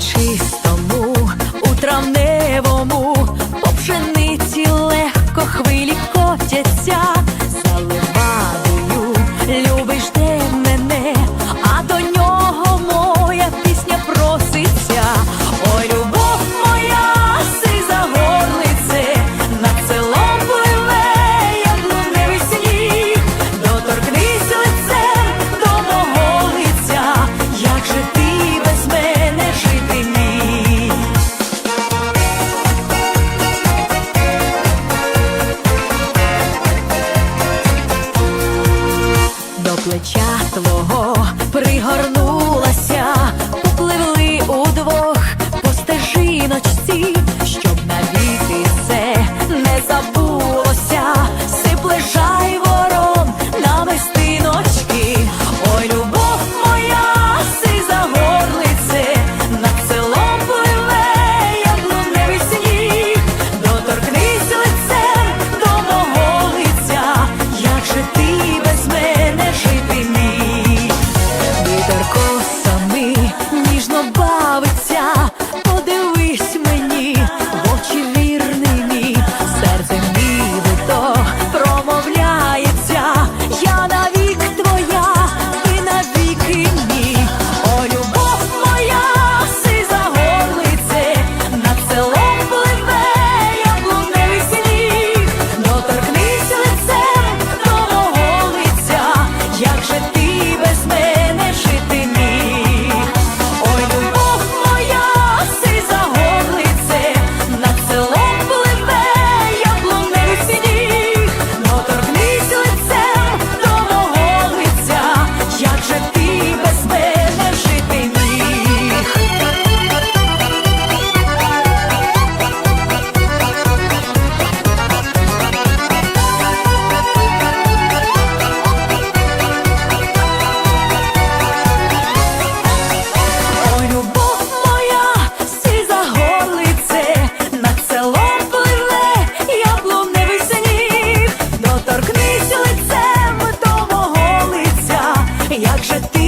чистому у травне. Плеча твого пригорну 是的